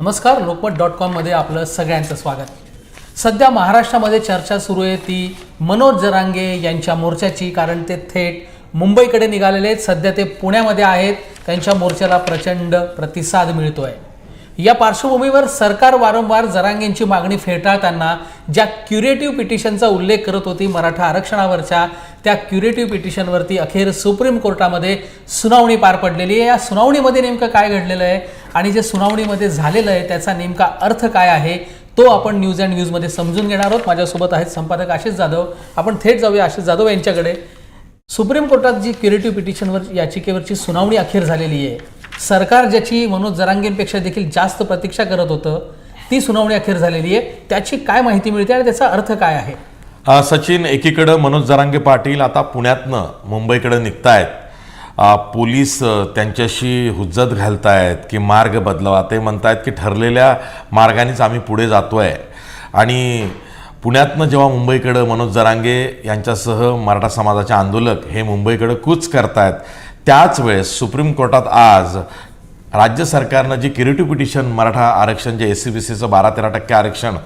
नमस्कार लोकमत डॉट कॉममध्ये आपलं सगळ्यांचं स्वागत. सध्या महाराष्ट्रामध्ये चर्चा सुरू आहे ती मनोज जरांगे यांच्या मोर्चाची कारण ते थेट मुंबईकडे निघालेले आहेत. सध्या ते पुण्यामध्ये आहेत. त्यांच्या मोर्चाला प्रचंड प्रतिसाद मिळतो आहे या पार्श्वभूमीवर सरकार वारंवार जरांगेंची मागणी फेटाळताना ज्या क्युरेटिव्ह पिटिशनचा उल्लेख करत होती मराठा आरक्षणावरच्या त्या क्युरेटिव्ह पिटिशनवरती अखेर सुप्रीम कोर्टामध्ये सुनावणी पार पडलेली आहे. या सुनावणीमध्ये नेमकं काय घडलेलं आहे आणि जे सुनावणीमध्ये झालेलं आहे त्याचा नेमका अर्थ काय आहे तो आपण न्यूज अँड न्यूजमध्ये समजून घेणार आहोत. माझ्यासोबत आहेत संपादक आशिष जाधव. आपण थेट जाऊया आशिष जाधव यांच्याकडे. सुप्रीम कोर्टात जी क्युरेटिव्ह पिटिशनवर याचिकेवरची सुनावणी अखेर झालेली आहे सरकार ज्याची मनोज जरांगेंपेक्षा देखील जास्त प्रतीक्षा करत होतं ती सुनावणी अखेर झालेली आहे. त्याची काय माहिती मिळते आणि त्याचा अर्थ काय आहे? सचिन एकीकडं मनोज जरांगे पाटील आता पुण्यातनं मुंबईकडे निघतायत. पोलीस त्यांच्याशी हुज्जत घालतायत की मार्ग बदलावा. ते म्हणतायत की ठरलेल्या मार्गानेच आम्ही पुढे जातो आहे आणि पुण्यातनं जेव्हा मुंबईकडं मनोज जरांगे यांच्यासह मराठा समाजाचे आंदोलक हे मुंबईकडं कूच करतायत त्याच वेळेस सुप्रीम कोर्टात आज राज्य सरकारनं जी क्युरेटिव्ह पिटिशन मराठा आरक्षण जे एस सी बी सीचं बारा तेरा टक्के आरक्षण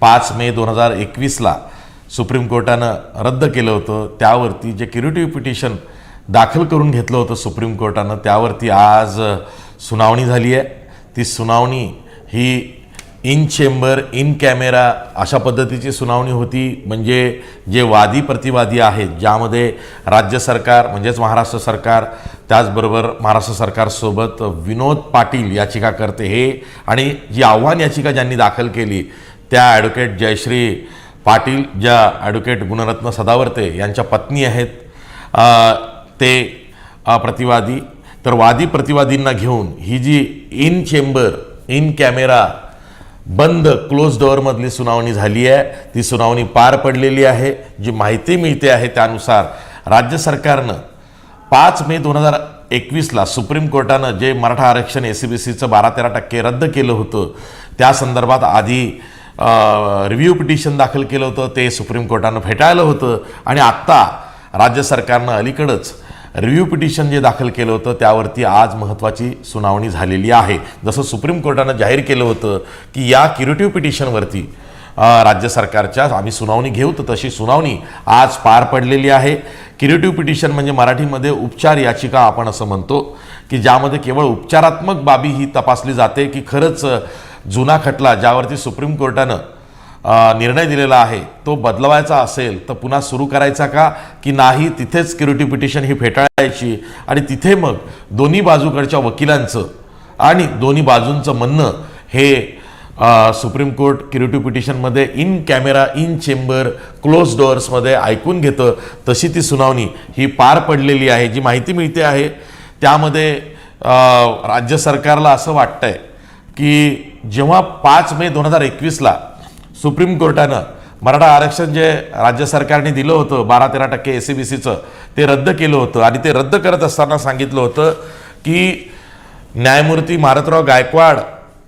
पाच मे दोन हजार एकवीसला सुप्रीम कोर्टानं रद्द केलं होतं त्यावरती जे क्युरेटिव्ह पिटिशन दाखल करून घेतलं होतं सुप्रीम कोर्टानं त्यावरती आज सुनावणी झाली आहे. ती सुनावणी ही इन चेंबर इन कॅमेरा अशा पद्धतीची सुनावणी होती. म्हणजे जे वादी प्रतिवादी आहेत ज्यामध्ये राज्य सरकार म्हणजेच महाराष्ट्र सरकार त्याचबरोबर महाराष्ट्र सरकारसोबत विनोद पाटील याचिकाकर्ते हे आणि जी आव्हान याचिका ज्यांनी दाखल केली त्या ॲडव्होकेट जयश्री पाटील ज्या ॲडव्होकेट गुणरत्न सदावर्ते यांच्या पत्नी आहेत ते प्रतिवादी तर वादी प्रतिवादींना घेऊन ही जी इन चेंबर इन कॅमेरा बंद क्लोज डोअरमधली सुनावणी झाली आहे. ती सुनावणी पार पडलेली आहे. जी माहिती मिळते आहे त्यानुसार राज्य सरकारनं पाच मे दोन हजार एकवीसला सुप्रीम कोर्टानं जे मराठा आरक्षण एस सी बी सीचं बारा तेरा टक्के रद्द केलं होतं त्या संदर्भात आधी रिव्ह्यू पिटिशन दाखल केलं होतं. ते सुप्रीम कोर्टानं फेटाळलं होतं. आणि आत्ता राज्य सरकारनं अलीकडंच रिव्ह्यू पिटिशन जे दाखल केलं होतं त्यावरती आज महत्त्वाची सुनावणी झालेली आहे. जसं सुप्रीम कोर्टानं जाहीर केलं होतं की या क्युरेटिव्ह पिटिशनवरती राज्य सरकारच्या आम्ही सुनावणी घेऊ तर तशी सुनावणी आज पार पडलेली आहे. क्युरेटिव्ह पिटिशन म्हणजे मराठीमध्ये उपचार याचिका आपण असं म्हणतो की ज्यामध्ये केवळ उपचारात्मक बाबी ही तपासली जाते की खरंच जुना खटला ज्यावरती सुप्रीम कोर्टानं निर्णय दिलेला आहे तो बदलवायचा असेल तर पुन्हा सुरू करायचा का? की नाही तिथेच सिक्युरिटी पिटिशन ही फेटाळायची. आणि तिथे मग दोन्ही बाजूकडच्या वकिलांचं आणि दोन्ही बाजूंचं म्हणणं हे supreme court curative पिटिशनमध्ये in camera in chamber close डोअर्समध्ये ऐकून घेतं. तशी ती सुनावणी ही पार पडलेली आहे. जी माहिती मिळते आहे त्यामध्ये राज्य सरकारला असं वाटतंय की जेव्हा पाच मे दोन हजार एकवीसला सुप्रीम कोर्टानं मराठा आरक्षण जे राज्य सरकारने दिलं होतं बारा तेरा टक्के एस सी बी सीचं ते रद्द केलं होतं. आणि ते रद्द करत असताना सांगितलं होतं की न्यायमूर्ती मारतराव गायकवाड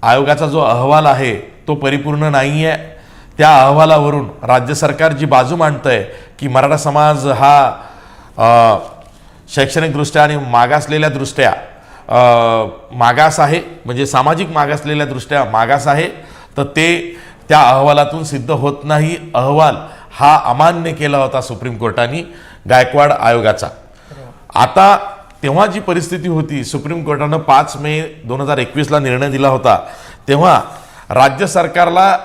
आयोगाचा जो अहवाल आहे तो परिपूर्ण नाही आहे त्या अहवालावरून राज्य सरकार जी बाजू मांडतंय की मराठा समाज हा शैक्षणिकदृष्ट्या आणि मागासलेल्या दृष्ट्या मागास आहे म्हणजे सामाजिक मागासलेल्या दृष्ट्या मागास आहे तर ते त्या अहवालातून सिद्ध होत नाही. अहवाल हा अमान्य केला होता सुप्रीम कोर्टाने गायकवाड आयोगाचा. आता तेव्हा जी परिस्थिती होती सुप्रीम कोर्टानं पाच मे दोन हजार एकवीसला निर्णय दिला होता तेव्हा राज्य सरकारला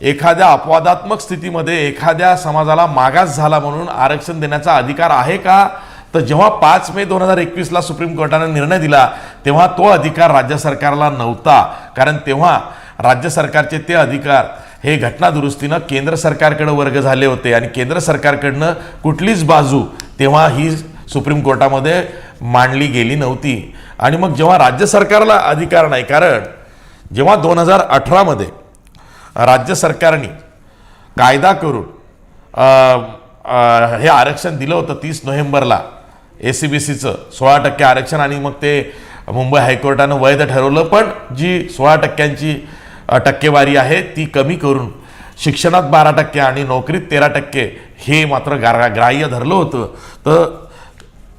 एखाद्या अपवादात्मक स्थितीमध्ये एखाद्या समाजाला मागास झाला म्हणून आरक्षण देण्याचा अधिकार आहे का? तर जेव्हा पाच मे दोन हजार एकवीसला सुप्रीम कोर्टानं निर्णय दिला तेव्हा तो अधिकार राज्य सरकारला नव्हता. कारण तेव्हा राज्य सरकारचे ते अधिकार हे घटना दुरुस्तीनं केंद्र सरकारकडं वर्ग झाले होते आणि केंद्र सरकारकडनं कुठलीच बाजू तेव्हा ही सुप्रीम कोर्टामध्ये मांडली गेली नव्हती. आणि मग जेव्हा राज्य सरकारला अधिकार नाही कारण जेव्हा दोन हजार अठरामध्ये राज्य सरकारने कायदा करून हे आरक्षण दिलं होतं तीस नोव्हेंबरला ए सी बी सीचं सोळा टक्के आरक्षण आणि मग ते मुंबई हायकोर्टानं वैध ठरवलं पण जी सोळा टक्क्यांची टक्केवारी आहे ती कमी करून शिक्षणात बारा टक्के आणि नोकरीत तेरा टक्के हे मात्र ग्रा ग्राह्य धरलं होतं. तर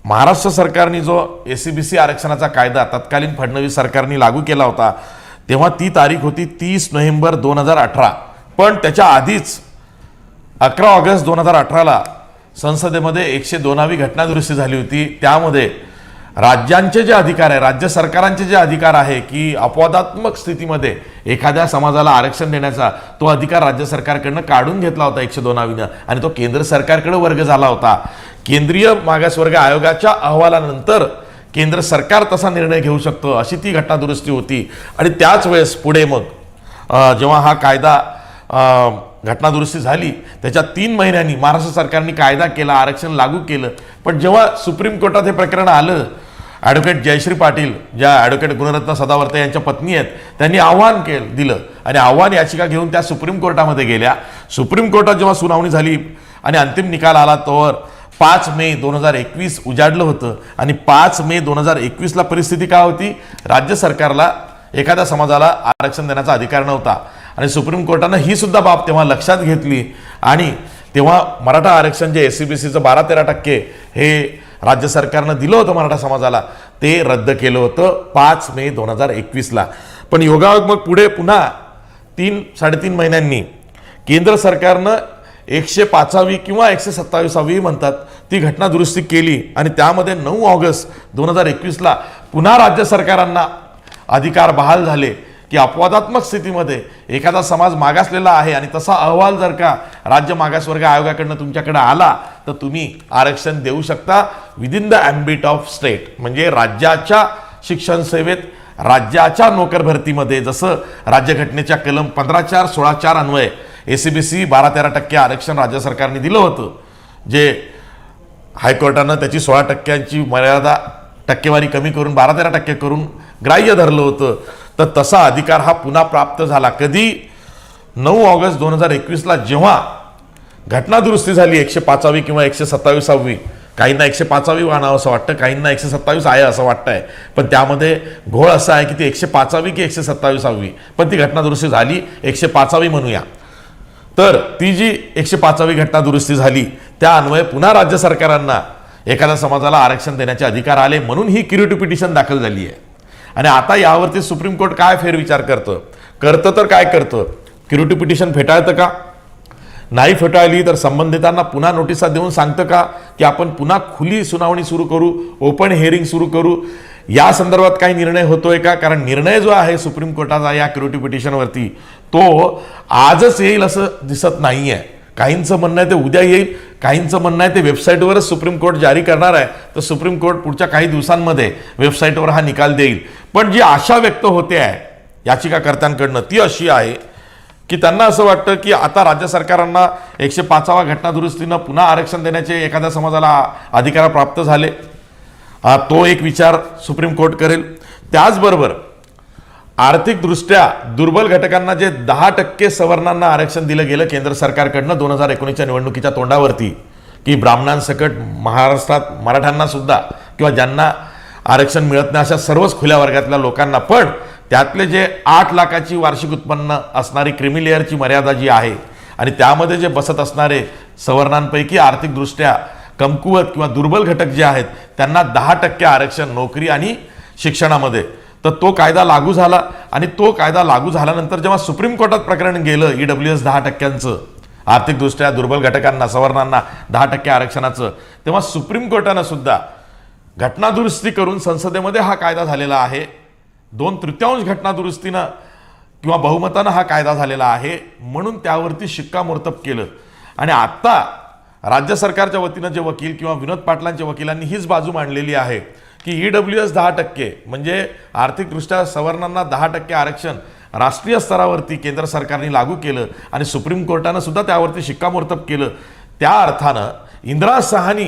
महाराष्ट्र सरकारने जो ए सी बी सी आरक्षणाचा कायदा तत्कालीन फडणवीस सरकारने लागू केला होता तेव्हा ती तारीख होती तीस नोव्हेंबर दोन हजार अठरा. पण त्याच्या आधीच अकरा ऑगस्ट दोन हजार अठराला संसदेमध्ये एकशे दोनावी घटनादुरुस्ती झाली होती. त्यामध्ये राज्यांचे जे अधिकार आहे राज्य सरकारांचे जे अधिकार आहे की अपवादात्मक स्थितीमध्ये एखाद्या समाजाला आरक्षण देण्याचा तो अधिकार राज्य सरकारकडनं काढून घेतला होता एकशे दोनावीनं आणि तो केंद्र सरकारकडे वर्ग झाला होता. केंद्रीय मागासवर्ग आयोगाच्या अहवालानंतर केंद्र सरकार तसा निर्णय घेऊ शकतो अशी ती घटनादुरुस्ती होती. आणि त्याच वेळेस पुढे मग जेव्हा हा कायदा घटनादुरुस्ती झाली त्याच्या तीन महिन्यांनी महाराष्ट्र सरकारने कायदा केला आरक्षण लागू केलं. पण जेव्हा सुप्रीम कोर्टात हे प्रकरण आलं ॲडव्होकेट जयश्री पाटील ज्या ॲडव्होकेट गुणरत्न सदावर्ते यांच्या पत्नी आहेत त्यांनी आव्हान केलं दिलं. आणि आव्हान याचिका घेऊन त्या सुप्रीम कोर्टामध्ये गेल्या. सुप्रीम कोर्टात जेव्हा सुनावणी झाली आणि अंतिम निकाल आला तोवर पाच मे दोन हजार एकवीस उजाडलं होतं. आणि पाच मे दोन हजार एकवीसला परिस्थिती काय होती? राज्य सरकारला एखाद्या समाजाला आरक्षण देण्याचा अधिकार नव्हता. आणि सुप्रीम कोर्टानं ही सुद्धा बाब तेव्हा लक्षात घेतली. आणि तेव्हा मराठा आरक्षण जे एस सी बी सीचं बारा तेरा टक्के हे राज्य सरकारनं दिलं होतं मराठा समाजाला. ते रद्द केलं होतं पाच मे दोन हजार एकवीसला. पण योगायोग मग पुढे पुन्हा तीन साडेतीन महिन्यांनी केंद्र सरकारनं एकशे पाचावी किंवा एकशे सत्तावीसावी म्हणतात ती घटना दुरुस्ती केली आणि त्यामध्ये नऊ ऑगस्ट दोन हजार एकवीसला पुन्हा राज्य सरकारांना अधिकार बहाल झाले की अपवादात्मक स्थितीमध्ये एखादा समाज मागासलेला आहे आणि तसा अहवाल जर का राज्य मागासवर्ग आयोगाकडनं तुमच्याकडे आला तर तुम्ही आरक्षण देऊ शकता within the ambit of state म्हणजे राज्याच्या शिक्षण सेवेत राज्याच्या नोकर भरतीमध्ये जसं राज्यघटनेच्या कलम पंधरा चार सोळा चार अन्वय ए सी बी सी बारा तेरा टक्के आरक्षण राज्य सरकारने दिलं होतं. जे हायकोर्टानं त्याची सोळा टक्क्यांची मर्यादा टक्केवारी कमी करून बारा तेरा टक्के करून ग्राह्य धरलं होतं. तर तसा अधिकार हा पुन्हा प्राप्त झाला. कधी? नऊ ऑगस्ट दोन हजार एकवीसला जेव्हा घटना दुरुस्ती झाली एकशे पाचावी किंवा एकशे सत्तावीसावी. काहींना एकशे पाचावी आणावं असं वाटतं काहींना एकशे सत्तावीस आहे असं वाटतंय. पण त्यामध्ये घोळ असा आहे की ती एकशे पाचावी की एकशे सत्तावीसावी. पण ती घटना दुरुस्ती झाली एकशे पाचावी म्हणूया. तर ती जी एकशे पाचावी घटना दुरुस्ती झाली त्या अन्वये पुन्हा राज्य सरकारांना एखाद्या समाजाला आरक्षण देण्याचे अधिकार आले म्हणून ही क्युरिटी पिटिशन दाखल झाली आहे. आणि आता यावरती सुप्रीम कोर्ट काय फेरविचार करतं? करतं तर काय करतं? क्युरिटी पिटिशन फेटाळतं का? नाही फेटाळली तर संबंधितांना पुन्हा नोटिसा देऊन सांगतं का की आपण पुन्हा खुली सुनावणी सुरू करू ओपन हेअरिंग सुरू करू? या संदर्भात काही निर्णय होतोय का? कारण निर्णय जो आहे सुप्रीम कोर्टाचा या क्युरिटी पिटिशनवरती तो आजच येईल असं दिसत नाही आहे काहींचं म्हणणं आहे ते उद्या येईल काहींचं म्हणणं आहे ते वेबसाईटवरच सुप्रीम कोर्ट जारी करणार आहे. तर सुप्रीम कोर्ट पुढच्या काही दिवसांमध्ये वेबसाईटवर हा निकाल देईल. पण जी आशा व्यक्त होते आहे याचिकाकर्त्यांकडनं ती अशी आहे की त्यांना असं वाटतं की आता राज्य सरकारांना एकशे पाचावा घटना दुरुस्तीनं पुन्हा आरक्षण देण्याचे एखाद्या समाजाला अधिकार प्राप्त झाले. तो एक विचार सुप्रीम कोर्ट करेल. त्याचबरोबर आर्थिकदृष्ट्या दुर्बल घटकांना जे दहा टक्के सवर्णांना आरक्षण दिलं गेलं केंद्र सरकारकडनं दोन हजार एकोणीसच्या निवडणुकीच्या तोंडावरती की ब्राह्मणांसकट महाराष्ट्रात मराठ्यांना सुद्धा किंवा ज्यांना आरक्षण मिळत नाही अशा सर्वच खुल्या वर्गातल्या लोकांना. पण त्यातले जे आठ लाखाची वार्षिक उत्पन्न असणारी क्रिमी लेअरची मर्यादा जी आहे आणि त्यामध्ये जे बसत असणारे सवर्णांपैकी आर्थिकदृष्ट्या कमकुवत किंवा दुर्बल घटक जे आहेत त्यांना दहा टक्के आरक्षण नोकरी आणि शिक्षणामध्ये. तर तो कायदा लागू झाला आणि तो कायदा लागू झाल्यानंतर जेव्हा सुप्रीम कोर्टात प्रकरण गेलं ई डब्ल्यू एस दहा टक्क्यांचं आर्थिकदृष्ट्या दुर्बल घटकांना सवर्णांना दहा टक्के आरक्षणाचं तेव्हा सुप्रीम कोर्टानं सुद्धा घटनादुरुस्ती करून संसदेमध्ये हा कायदा झालेला आहे. दोन तृतीयांश घटना दुरुस्तीनं किंवा बहुमतानं हा कायदा झालेला आहे म्हणून त्यावरती शिक्कामोर्तब केलं. आणि आत्ता राज्य सरकारच्या वतीनं जे वकील किंवा विनोद पाटलांच्या वकिलांनी हीच बाजू मांडलेली आहे की ई डब्ल्यू एस दहा टक्के म्हणजे आर्थिकदृष्ट्या सवर्णांना दहा टक्के आरक्षण राष्ट्रीय स्तरावरती केंद्र सरकारने लागू केलं आणि सुप्रीम कोर्टानं सुद्धा त्यावरती शिक्कामोर्तब केलं. त्या अर्थानं इंदिरा सहानी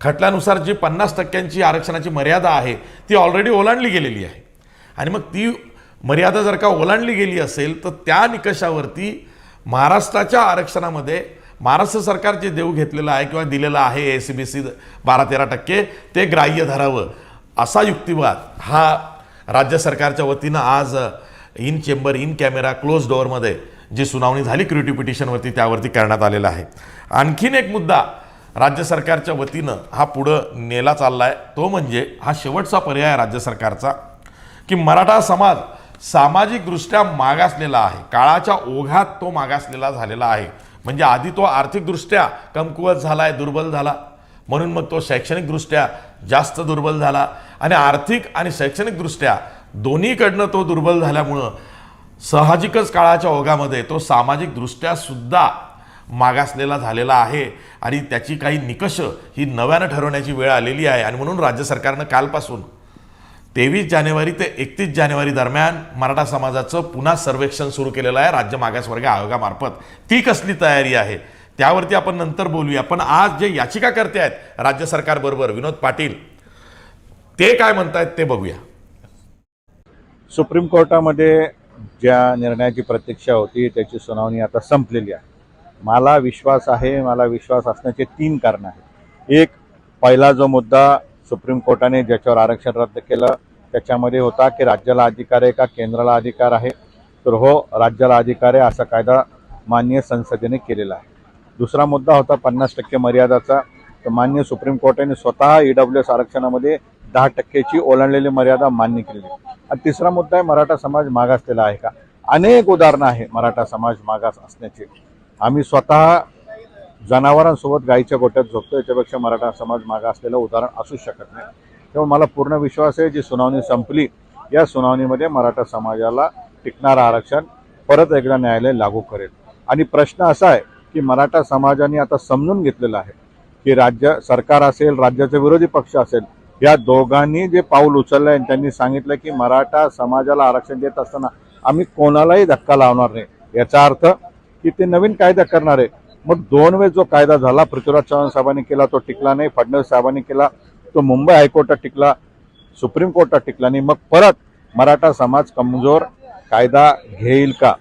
खटल्यानुसार जी पन्नास टक्क्यांची आरक्षणाची मर्यादा आहे ती ऑलरेडी ओलांडली गेलेली आहे. आणि मग ती मर्यादा जर का ओलांडली गेली असेल तर त्या निकषावरती महाराष्ट्राच्या आरक्षणामध्ये महाराष्ट्र सरकार जे देऊ घेतलेलं आहे किंवा दिलेलं आहे ए सी बी सी बारा तेरा टक्के ते ग्राह्य धरावं. असा युक्तिवाद हा राज्य सरकारच्या वतीनं आज in chamber in camera close डोअरमध्ये जी सुनावणी झाली क्रिटी पिटिशनवरती त्यावरती करण्यात आलेला आहे. आणखीन एक मुद्दा राज्य सरकारच्या वतीनं हा पुढं नेला चालला आहे तो म्हणजे हा शेवटचा पर्याय राज्य सरकारचा. की मराठा समाज सामाजिकदृष्ट्या मागासलेला आहे. काळाच्या ओघात तो मागासलेला झालेला आहे. म्हणजे आधी तो आर्थिकदृष्ट्या कमकुवत झाला आहे दुर्बल झाला. म्हणून मग तो शैक्षणिकदृष्ट्या जास्त दुर्बल झाला. आणि आर्थिक आणि शैक्षणिकदृष्ट्या दोन्हीकडनं तो दुर्बल झाल्यामुळं साहजिकच काळाच्या ओघामध्ये तो सामाजिकदृष्ट्या सुद्धा मागासलेला झालेला आहे. आणि त्याची काही निकष ही नव्यानं ठरवण्याची वेळ आलेली आहे. आणि म्हणून राज्य सरकारनं कालपासून तेवीस जानेवारी ते एकतीस जानेवारी दरम्यान मराठा समाजाचं पुन्हा सर्वेक्षण सुरू केलेलं आहे राज्य मागासवर्ग आयोगामार्फत. ती कसली तयारी आहे? त्यावरती आपण नंतर बोलूया. पण आज जे याचिकाकर्ते आहेत राज्य सरकारबरोबर विनोद पाटील ते काय म्हणतायत ते बघूया. सुप्रीम कोर्टामध्ये ज्या निर्णयाची प्रतीक्षा होती त्याची सुनावणी आता संपलेली आहे. मला विश्वास आहे मला विश्वास असण्याचे तीन कारण आहेत. एक पहिला जो मुद्दा सुप्रीम कोर्टाने ज्याच्यावर आरक्षण रद्द केलं त्याच्यामध्ये होता की राज्याला अधिकार आहे का केंद्राला अधिकार आहे? तर हो राज्याला अधिकार आहे असा कायदा मान्य संसदेने केलेला आहे. दुसरा मुद्दा होता पन्नास टक्के मर्यादाचा. तर मान्य सुप्रीम कोर्टाने स्वतः ई डब्ल्यू एस आरक्षणामध्ये दहा टक्केची ओलांडलेली मर्यादा मान्य केलेली आणि तिसरा मुद्दा आहे मराठा समाज मागासलेला आहे का? अनेक उदाहरणं आहे मराठा समाज मागास असण्याचे. आम्ही स्वतः जनावरांसोबत गाईच्या गोट्यात झोपतो. याच्यापेक्षा मराठा समाज मागा असलेलं उदाहरण असू शकत नाही. तेव्हा मला पूर्ण विश्वास आहे जी सुनावणी संपली या सुनावणीमध्ये मराठा समाजाला टिकणारं आरक्षण परत एकदा न्यायालय लागू करेल. आणि प्रश्न असा आहे की मराठा समाजाने आता समजून घेतलेलं आहे की राज्य सरकार असेल राज्याचे विरोधी पक्ष असेल या दोघांनी जे पाऊल उचललं आहे त्यांनी सांगितलं की मराठा समाजाला आरक्षण देत असताना आम्ही कोणालाही धक्का लावणार नाही. याचा अर्थ की ते नवीन कायदा करणार आहे मग दोन वेळेस जो कायदा झाला पृथ्वीराज चव्हाण साहेबांनी केला तो टिकला नाही फडणवीस साहेबांनी केला तो मुंबई हायकोर्टात टिकला सुप्रीम कोर्टात टिकला नाही. मग परत मराठा समाज कमजोर कायदा घेईल का?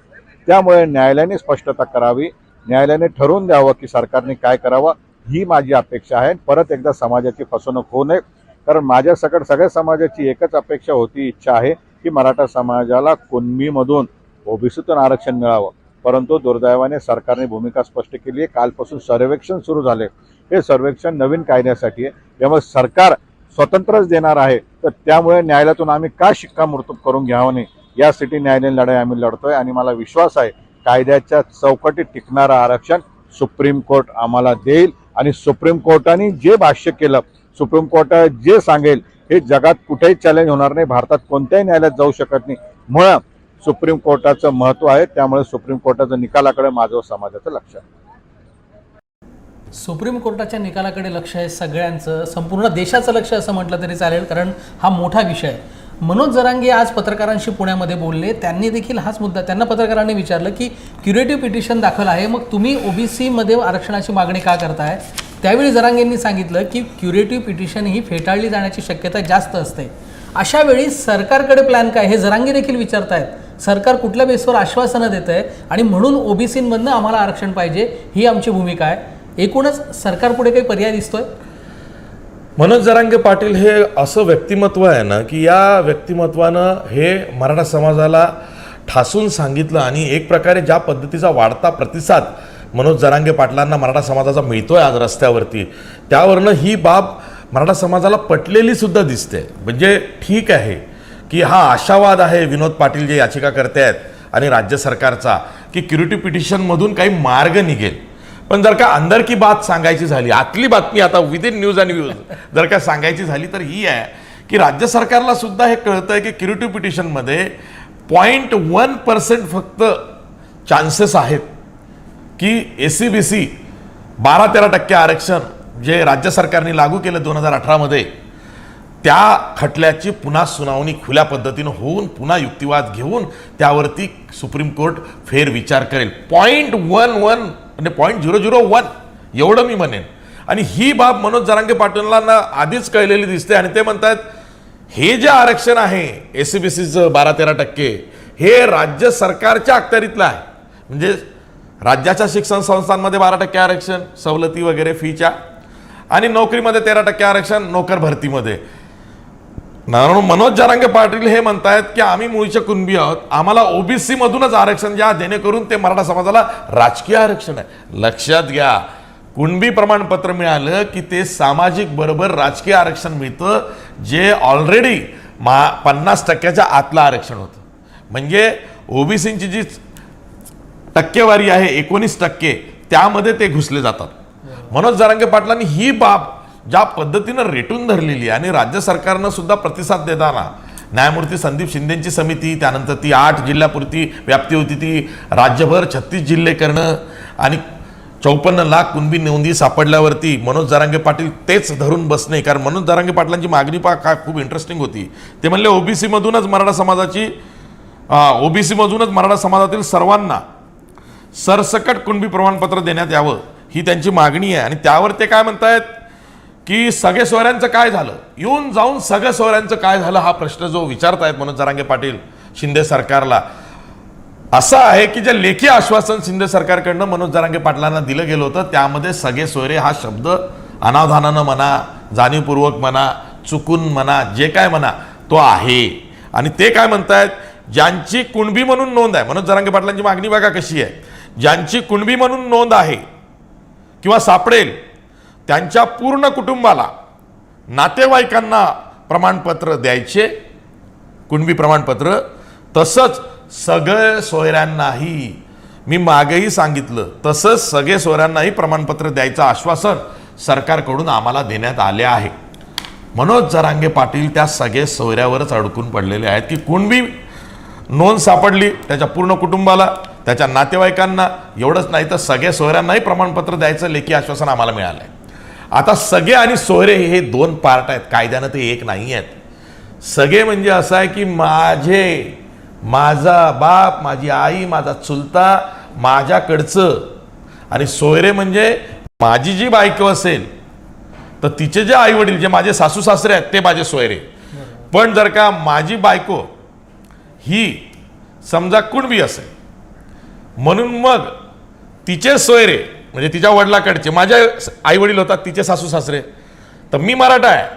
त्यामुळे न्यायालयाने स्पष्टता करावी. न्यायालयाने ठरवून द्यावं की सरकारने काय करावं ही माझी अपेक्षा आहे. परत एकदा समाजाची फसवणूक होऊ नये. कारण माझ्या सकट सगळ्या समाजाची एकच अपेक्षा होती इच्छा आहे की मराठा समाजाला कुणबीमधून ओबीसीतून आरक्षण मिळावं. परंतु दुर्दैवाने सरकारने भूमिका स्पष्ट केली आहे. कालपासून सर्वेक्षण सुरू झाले. हे सर्वेक्षण नवीन कायद्यासाठी आहे. त्यामुळे सरकार स्वतंत्रच देणार आहे. तर त्यामुळे न्यायालयातून आम्ही का शिक्कामोर्तब करून घ्यावं नाही? यासाठी न्यायालयीन लढाई आम्ही लढतोय आणि मला विश्वास आहे कायद्याच्या चौकटीत टिकणारं आरक्षण सुप्रीम कोर्ट आम्हाला देईल आणि सुप्रीम कोर्टाने जे भाष्य केलं सुप्रीम कोर्ट जे सांगेल हे जगात कुठेही चॅलेंज होणार नाही. भारतात कोणत्याही न्यायालयात जाऊ शकत नाही. मुळं सुप्रीम कोर्टाचं महत्त्व आहे त्यामुळे सुप्रीम कोर्टाच्या निकालाकडे माझं समाजाचं लक्ष आहे. सुप्रीम कोर्टाच्या निकालाकडे लक्ष आहे सगळ्यांचं संपूर्ण देशाचं लक्ष असं म्हटलं तरी चालेल कारण हा मोठा विषय आहे. मनोज जरांगे आज पत्रकारांशी पुण्यामध्ये बोलले त्यांनी देखील हाच मुद्दा त्यांना पत्रकारांनी विचारलं की क्युरेटिव्ह पिटिशन दाखल आहे मग तुम्ही ओबीसीमध्ये आरक्षणाची मागणी का करताय? त्यावेळी जरांगेंनी सांगितलं की क्युरेटिव्ह पिटिशन ही फेटाळली जाण्याची शक्यता जास्त असते. अशा वेळी सरकारकडे प्लॅन काय? हे जरांगी देखील विचारतायत. सरकार कुठल्या बेसवर आश्वासनं देत आहे आणि म्हणून ओबीसीमधनं आम्हाला आरक्षण पाहिजे ही आमची भूमिका आहे. एकूणच सरकारपुढे काही पर्याय दिसतोय? मनोज जरांगे पाटील हे असं व्यक्तिमत्व आहे ना की या व्यक्तिमत्वानं हे मराठा समाजाला ठासून सांगितलं आणि एक प्रकारे ज्या पद्धतीचा वाढता प्रतिसाद मनोज जरांगे पाटलांना मराठा समाजाचा मिळतोय आज रस्त्यावरती त्यावरनं ही बाब मराठा समाजाला पटलेली सुद्धा दिसते. म्हणजे ठीक आहे की हा आशावाद आहे विनोद पाटील जे याचिका करते आहेत आणि राज्य सरकारचा की क्युरिटी पिटिशनमधून काही मार्ग निघेल. पण जर का अंदर की बात सांगायची झाली आतली बातमी आता विदिन न्यूज आणि व्ह्यूज जर का सांगायची झाली तर ही आहे की राज्य सरकारला सुद्धा हे कळतं आहे की क्युरिटी पिटिशनमध्ये पॉईंट वन पर्सेंट फक्त चान्सेस आहेत. की ए सी बी सी बारा तेरा टक्के आरक्षण जे राज्य सरकारने लागू केलं दोन हजार अठरामध्ये त्या खटल्याची पुन्हा सुनावणी खुल्या पद्धतीनं होऊन पुन्हा युक्तिवाद घेऊन त्यावरती सुप्रीम कोर्ट फेर विचार करेल. पॉईंट वन वन म्हणजे पॉईंट झिरो झिरो वन एवढं मी म्हणेन. आणि ही बाब मनोज जरांगे पाटीलांना आधीच कळलेली दिसते आणि ते म्हणतात हे जे आरक्षण आहे ए सी बी सीचं बारा तेरा टक्के हे राज्य सरकारच्या अखत्यारीतलं आहे. म्हणजे राज्याच्या शिक्षण संस्थांमध्ये बारा टक्के आरक्षण सवलती वगैरे फीच्या आणि नोकरीमध्ये तेरा टक्के आरक्षण नोकर भरतीमध्ये. नारायण मनोज जरांगे पाटील हे म्हणतायत की आम्ही मूळचे कुणबी आहोत. आम्हाला ओबीसी मधूनच आरक्षण द्या जेणेकरून ते मराठा समाजाला राजकीय आरक्षण आहे. लक्षात घ्या कुणबी प्रमाणपत्र मिळालं की ते सामाजिक बरोबर राजकीय आरक्षण मिळतं जे ऑलरेडी मा पन्नास टक्क्याच्या आतलं आरक्षण होतं. म्हणजे ओबीसींची जी टक्केवारी आहे एकोणीस टक्के त्यामध्ये ते घुसले जातात. मनोज जरांगे पाटलांनी ही बाब ज्या पद्धतीनं रेटून धरलेली आहे आणि राज्य सरकारनं सुद्धा प्रतिसाद देताना न्यायमूर्ती संदीप शिंदेची समिती त्यानंतर ती आठ जिल्ह्यापुरती व्याप्ती होती ती राज्यभर छत्तीस जिल्हे करणं आणि चौपन्न लाख कुणबी नोंदी सापडल्यावरती मनोज जरांगे पाटील तेच धरून बसणे. कारण मनोज जरांगे पाटलांची मागणी पा काय खूप इंटरेस्टिंग होती. ते म्हणले ओबीसीमधूनच मराठा समाजाची ओबीसीमधूनच मराठा समाजातील सर्वांना सरसकट कुणबी प्रमाणपत्र देण्यात यावं. ही त्यांची मागणी आहे. आणि त्यावर ते काय म्हणतायत? की सगळे सोयऱ्यांचं काय झालं? येऊन जाऊन सगळ्या सोयऱ्यांचं काय झालं हा प्रश्न जो विचारतायत मनोज जरांगे पाटील शिंदे सरकारला. असं आहे की जे लेखी आश्वासन शिंदे सरकारकडनं मनोज जरांगे पाटलांना दिलं गेलं होतं त्यामध्ये सगळे सोयरे हा शब्द अनावधानानं म्हणा जाणीवपूर्वक म्हणा चुकून म्हणा जे काय म्हणा तो आहे. आणि ते काय म्हणतायत? ज्यांची कुणबी म्हणून नोंद आहे. मनोज जरांगे पाटलांची मागणी बघा कशी आहे. ज्यांची कुणबी म्हणून नोंद आहे किंवा सापडेल त्यांच्या पूर्ण कुटुंबाला नातेवाईकांना प्रमाणपत्र द्यायचे कुणबी प्रमाणपत्र तसंच सगळे सोयऱ्यांनाही मी मागेही सांगितलं तसंच सगळे सोयऱ्यांनाही प्रमाणपत्र द्यायचं आश्वासन सरकारकडून आम्हाला देण्यात आले आहे. मनोज जरांगे पाटील त्या सगळे सोयऱ्यावरच अडकून पडलेले आहेत की कुणबी नोंद सापडली त्याच्या पूर्ण कुटुंबाला त्याच्या नातेवाईकांना एवढंच नाही तर सगळ्या सोयऱ्यांनाही प्रमाणपत्र द्यायचं लेखी आश्वासन आम्हाला मिळालं आहे आता सगळे आणि सोयरे हे दोन पार्ट आहेत. कायद्यानं ते एक नाही आहेत सगळे म्हणजे असं आहे की माझे माझा बाप माझी आई माझा चुलता माझ्याकडचं आणि सोयरे म्हणजे माझी जी बायको असेल तर तिचे जे आई वडील जे माझे सासू सासरे आहेत ते माझे सोयरे पण जर का माझी बायको ही समजा कुणबी असेल म्हणून मग तिचे सोयरे म्हणजे तिच्या वडिलाकडचे माझ्या आई वडील होतात तिचे सासू सासरे. तर मी मराठा आहे.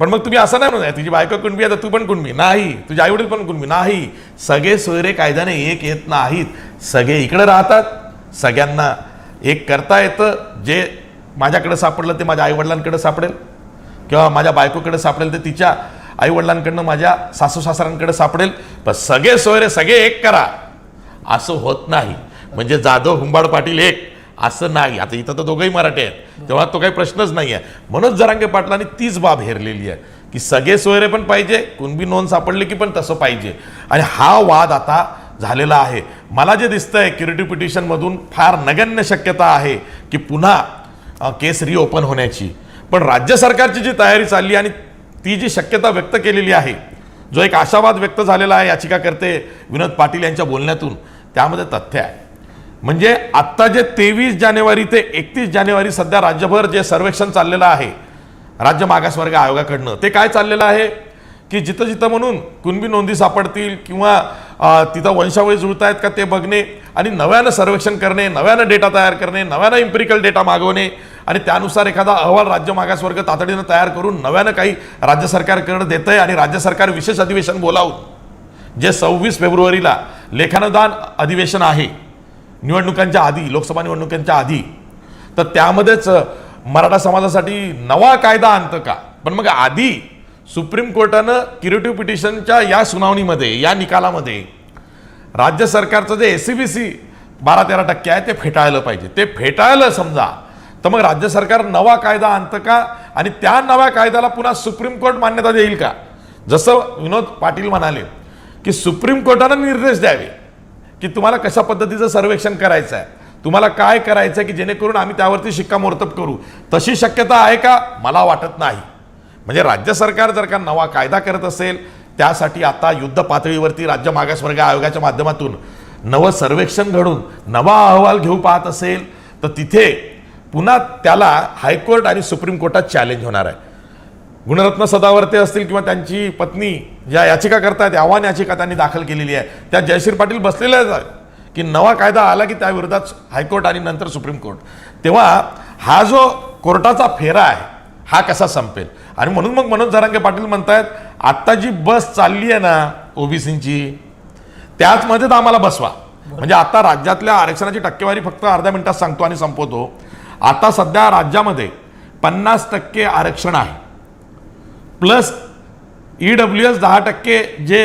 पण मग तुम्ही असं नाही म्हणत तुझी बायको कुणबी आहे तर तू पण कुणबी. नाही. तुझे आई वडील पण कुणबी. नाही. सगळे सोयरे कायद्याने एक येत नाहीत. सगळे इकडे राहतात. सगळ्यांना एक करता येतं. जे माझ्याकडे सापडलं ते माझ्या आईवडिलांकडे सापडेल. किंवा माझ्या बायकोकडे सापडेल ते तिच्या आईवडिलांकडनं माझ्या सासू सासऱ्यांकडे सापडेल. पण सगळे सोयरे सगळे एक करा. असं होत नाही. म्हणजे जाधव हुंबाड पाटील एक. असं नाही. आता इथं तर दोघंही मराठी आहेत. तेव्हा तो काही प्रश्नच नाही आहे म्हणून जरांगे पाटलांनी तीच बाब हेरलेली आहे की सगळे सोयरे पण पाहिजे कुणबी नोंद सापडली की पण तसं पाहिजे. आणि हा वाद आता झालेला आहे. मला जे दिसतंय क्युरिटी पिटिशनमधून फार नगण्य शक्यता आहे की पुन्हा केस रिओपन होण्याची. पण राज्य सरकारची जी तयारी चालली आणि ती जी शक्यता व्यक्त केलेली आहे जो एक आशावाद व्यक्त झालेला आहे याचिकाकर्ते विनोद पाटील यांच्या बोलण्यातून त्यामध्ये तथ्य आहे. म्हणजे आत्ता जे तेवीस जानेवारी ते एकतीस जानेवारी सध्या राज्यभर जे सर्वेक्षण चाललेलं आहे राज्य मागासवर्ग आयोगाकडनं ते काय चाललेलं आहे? की जिथं जिथं म्हणून कुणबी नोंदी सापडतील किंवा तिथं वंशावळी जुळत आहेत का ते बघणे आणि नव्यानं सर्वेक्षण करणे नव्यानं डेटा तयार करणे नव्यानं इम्पिरिकल डेटा मागवणे आणि त्यानुसार एखादा अहवाल राज्य मागासवर्ग तातडीनं तयार करून नव्यानं काही राज्य सरकारकडे देतं आहे आणि राज्य सरकार विशेष अधिवेशन बोलावून जे सव्वीस फेब्रुवारीला लेखानुदान अधिवेशन आहे निवडणुकांच्या आधी लोकसभा निवडणुकांच्या आधी तर त्यामध्येच मराठा समाजासाठी नवा कायदा आणतं का? पण मग आधी सुप्रीम कोर्टानं क्युरेटिव्ह पिटिशनच्या या सुनावणीमध्ये या निकालामध्ये राज्य सरकारचं जे एस सी बी सी बारा तेरा टक्के आहे ते फेटाळलं पाहिजे. ते फेटाळलं समजा तर मग राज्य सरकार नवा कायदा आणतं का? आणि त्या नव्या कायद्याला पुन्हा सुप्रीम कोर्ट मान्यता देईल का? जसं विनोद पाटील म्हणाले की सुप्रीम कोर्टानं निर्देश द्यावे की तुम्हाला कशा पद्धतीचं सर्वेक्षण करायचं आहे तुम्हाला काय करायचं आहे की जेणेकरून आम्ही त्यावरती शिक्कामोर्तब करू. तशी शक्यता आहे का? मला वाटत नाही. म्हणजे राज्य सरकार जर का नवा कायदा करत असेल त्यासाठी आता युद्ध पातळीवरती राज्य मागासवर्ग आयोगाच्या माध्यमातून नवं सर्वेक्षण घडून नवा अहवाल घेऊ पाहत असेल तर तिथे पुन्हा त्याला हायकोर्ट आणि सुप्रीम कोर्टात चॅलेंज होणार आहे. गुणरत्न सदावर्ते असतील किंवा त्यांची पत्नी ज्या याचिका करतायत आव्हान याचिका त्यांनी दाखल केलेली आहे. त्या जयश्री पाटील बसलेल्याच आहेत. की नवा कायदा आला की त्या विरोधात हायकोर्ट आणि नंतर सुप्रीम कोर्ट. तेव्हा हा जो कोर्टाचा फेरा आहे हा कसा संपेल? आणि म्हणून मग मनोज जरांगे पाटील म्हणतायत आत्ता जी बस चालली आहे ना ओबीसींची त्याचमध्ये तर आम्हाला बसवा. म्हणजे आता राज्यातल्या आरक्षणाची टक्केवारी फक्त अर्ध्या मिनिटात सांगतो आणि संपवतो. आता सध्या राज्यामध्ये पन्नास टक्के आरक्षण आहे. प्लस ई डब्ल्यू एस दहा टक्के जे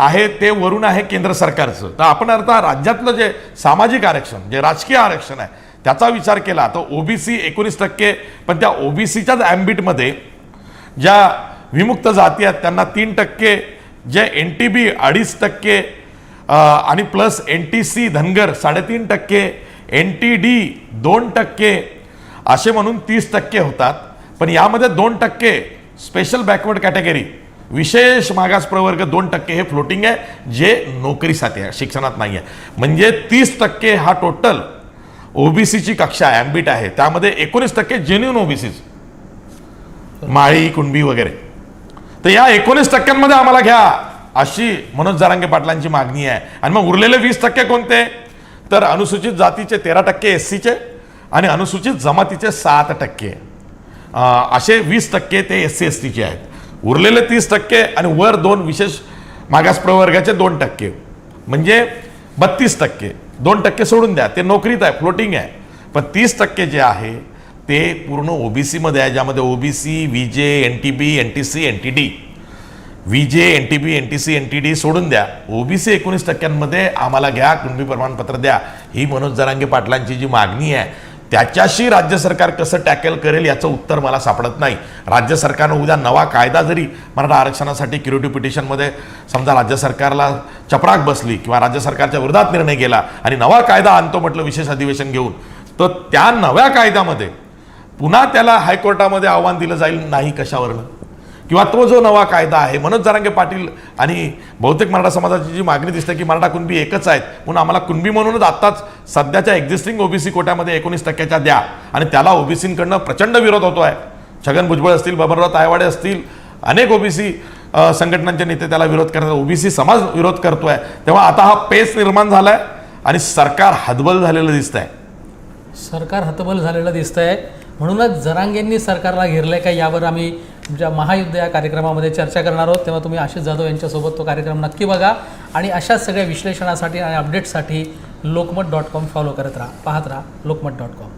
आहे ते वरून आहे केंद्र सरकारचं. तर आपण आता राज्यातलं जे सामाजिक आरक्षण जे राजकीय आरक्षण आहे त्याचा विचार केला तर ओबीसी एकोणीस टक्के पण त्या ओबीसीच्याच ॲम्बिटमध्ये ज्या विमुक्त जाती आहेत त्यांना तीन टक्के जे एन टी बी अडीच टक्के आणि plus N T C Dhangar साडेतीन टक्के एन टी डी दोन टक्के असे म्हणून तीस टक्के होतात. पण यामध्ये दोन टक्के स्पेशल बॅकवर्ड कॅटेगरी विशेष मागास प्रवर्ग दोन टक्के हे फ्लोटिंग आहे जे नोकरीसाठी आहे शिक्षणात नाही आहे म्हणजे तीस टक्के हा टोटल ओबीसीची कक्षा आहे ॲम्बिट आहे. त्यामध्ये एकोणीस टक्के जेन्युन ओबीसीज माळी कुणबी वगैरे. तर या एकोणीस टक्क्यांमध्ये आम्हाला घ्या. अशी मनोज जारांगे पाटलांची मागणी आहे. आणि मग उरलेले वीस टक्के कोणते? तर अनुसूचित जातीचे तेरा टक्के एस सीचे आणि अनुसूचित जमातीचे सात टक्के. असे वीस टक्के ते एस सी एस टीचे आहेत. उरलेले तीस टक्के आणि वर दोन विशेष मागास प्रवर्गाचे दोन टक्के. म्हणजे बत्तीस टक्के. दोन टक्के सोडून द्या. ते नोकरीत आहे फ्लोटिंग आहे. पण तीस टक्के जे आहे ते पूर्ण ओबीसीमध्ये आहे ज्यामध्ये OBC V J N T B N T C N T D. V J N T B N T C N T D सोडून द्या. ओबीसी एकोणीस टक्क्यांमध्ये आम्हाला घ्या कुणबी प्रमाणपत्र द्या. ही मनोज जरांगे पाटलांची जी मागणी आहे त्याच्याशी राज्य सरकार कसं टॅकल करेल याचं उत्तर मला सापडत नाही. राज्य सरकारनं उद्या नवा कायदा जरी मराठा आरक्षणासाठी क्युरिटी पिटिशनमध्ये समजा राज्य सरकारला चपराक बसली किंवा राज्य सरकारच्या विरोधात निर्णय गेला आणि नवा कायदा आणतो म्हटलं विशेष अधिवेशन घेऊन तर त्या नव्या कायद्यामध्ये पुन्हा त्याला हायकोर्टामध्ये आव्हान दिलं जाईल नाही कशावरनं? किंवा तो जो नवा कायदा आहे मनोज जरांगे पाटील आणि बहुतेक मराठा समाजाची जी मागणी दिसते की मराठा कुणबी एकच आहेत म्हणून आम्हाला कुणबी म्हणूनच आत्ताच सध्याच्या एक्झिस्टिंग ओबीसी कोट्यामध्ये एकोणीस टक्क्याच्या द्या. आणि त्याला ओबीसींकडनं प्रचंड विरोध होतो आहे छगन भुजबळ असतील बबनराव तायवाडे असतील अनेक ओबीसी संघटनांचे नेते त्याला विरोध करतात. ओबीसी समाज विरोध करतो आहे तेव्हा आता हा पेस निर्माण झाला आहे आणि सरकार हतबल झालेलं दिसत आहे सरकार हतबल झालेलं दिसतंय. म्हणूनच जरांगेंनी सरकारला घेरलं आहे का यावर आम्ही ज्या महायुद्ध या कार्यक्रमामध्ये चर्चा करणार आहोत. तेव्हा तुम्ही आशिष जाधव यांच्यासोबत तो कार्यक्रम नक्की बघा. आणि अशाच सगळ्या विश्लेषणासाठी आणि अपडेट्ससाठी लोकमत डॉट कॉम फॉलो करत राहा. पाहत राहा लोकमत डॉट कॉम